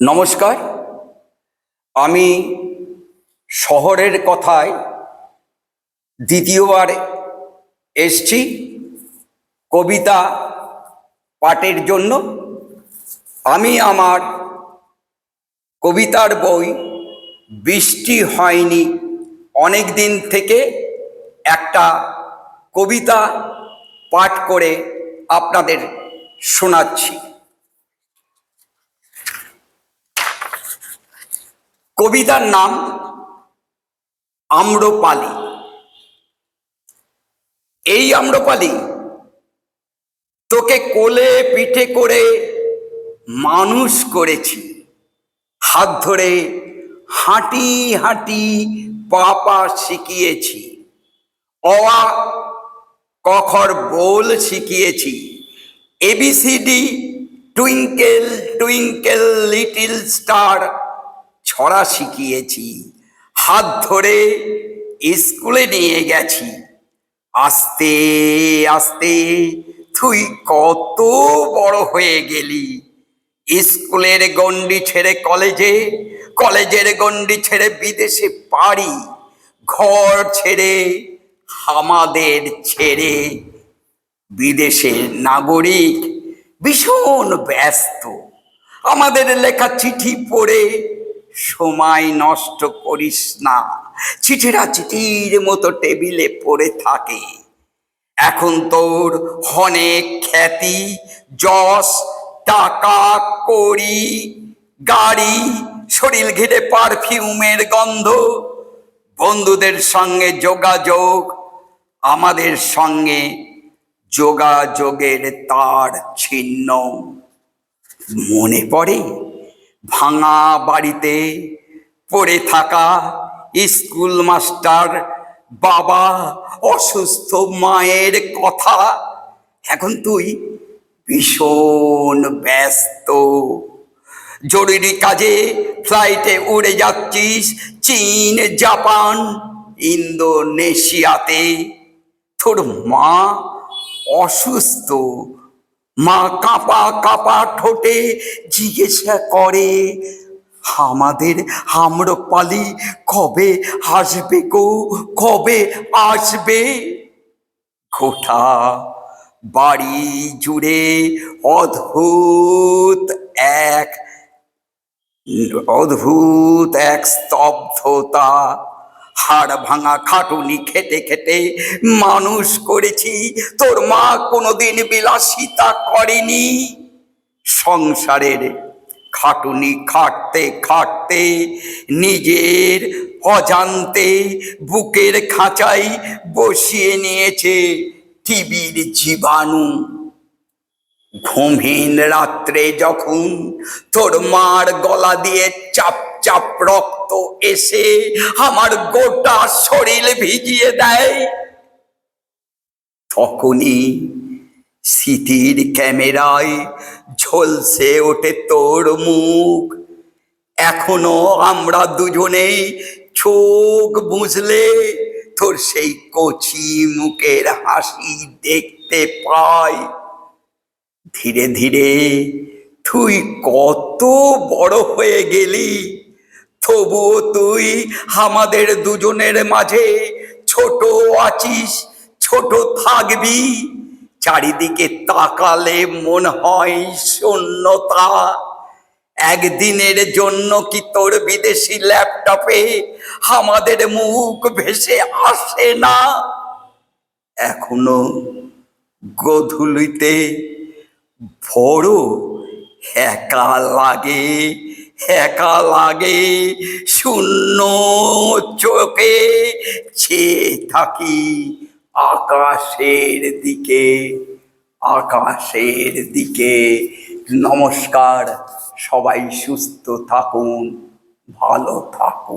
নমস্কার। আমি শহরের কথায় দ্বিতীয়বার এসছি কবিতা পাঠের জন্য। আমি আমার কবিতার বই বৃষ্টি হয়নি অনেক দিন থেকে একটা কবিতা পাঠ করে আপনাদের শোনাচ্ছি। কবিতার নাম আম্রপালি। এই আম্রপালি তোকে কোলে পিঠে করে মানুষ করেছি। হাত ধরে হাঁটি হাঁটি পাপা শিখিয়েছি। অয়া কখর বোল শিখিয়েছি। A B C D twinkle twinkle, little star ছড়া শিখিয়েছি। হাত ধরে স্কুলে নিয়ে গেছি। আস্তে আস্তে তুই কত বড় হয়ে গেলি। স্কুলের গণ্ডি ছেড়ে কলেজে, কলেজের গণ্ডি ছেড়ে বিদেশে পারি ঘর ছেড়ে আমাদের ছেড়ে বিদেশের নাগরিক ভীষণ ব্যস্ত। আমাদের লেখা চিঠি পড়ে সময় নষ্ট করিস না। চিঠিরা চিঠির মতো টেবিলে পড়ে থাকে। এখন তোর অনেক খ্যাতি, যশ, টাকা, কড়ি, গাড়ি, শরীর ঘিরে পারফিউমের গন্ধ, বন্ধুদের সঙ্গে যোগাযোগ, আমাদের সঙ্গে যোগাযোগের তার ছিন্ন। মনে পড়ে? ভাঙা বাড়িতে পড়ে থাকা স্কুল মাস্টার বাবা অসুস্থ মায়ের কথা। এখন তুই ভীষণ ব্যস্ত। জরুরি কাজে ফ্লাইটে উড়ে যাচ্ছিস চীন, জাপান, ইন্দোনেশিয়াতে। তোর মা অসুস্থ। মা কাপা কাপা ঠোঁটে জিজ্ঞাসা করে, আমাদের আম্রপালি কবে আসবে গো? কবে আসবে? গোটা বাড়ি জুড়ে অদ্ভুত এক অদ্ভুত এক স্তব্ধতা হাড় ভাঙা খাটুনি খেটে খেটে মানুষ করেছি। তোর মা কোনোদিন বিলাসিতা করেনি। সংসারের খাটুনি খাটতে খাটতে, নিজের অজান্তে বুকের খাঁচাই বসিয়ে নিয়েছে টিবির জীবাণু। ঘুমহীন রাত্রে যখন তোর মার গলা দিয়ে চাপ চাপ রক্ত এসে আমার গোটা শরীর ভিজিয়ে দেয়। তখনই স্মৃতির ক্যামেরায় ঝলসে ওঠে তোর মুখ। এখনও আমরা দুজনে চোখ বুঝলে তোর সেই কচি মুখের হাসি দেখতে পাই। ধীরে ধীরে তুই কত বড় হয়ে গেলি। তবুও তুই আমাদের দুজনের মাঝে ছোট আছিস, ছোট থাকবি। চারিদিকে তাকালে মন হয় শূন্যতা। একদিনের জন্য কি তোর বিদেশি ল্যাপটপে আমাদের মুখ ভেসে আসে না? এখনও গধূলিতে বড় একা লাগে। একা লাগে শূন্য চোখে, চেয়ে থাকি আকাশের দিকে আকাশের দিকে। নমস্কার, সবাই সুস্থ থাকুন, ভালো থাকুন।